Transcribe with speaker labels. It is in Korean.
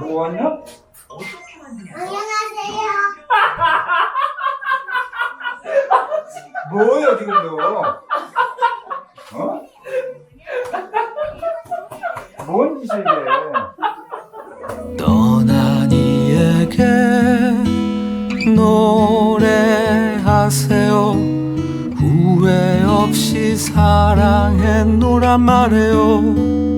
Speaker 1: 뭐 왔냐?
Speaker 2: 안녕하세요.
Speaker 1: 뭐야 지금 너? 어? 뭔 짓이야 이게?
Speaker 3: 떠난 이에게 노래하세요 후회 없이 사랑했노란 말해요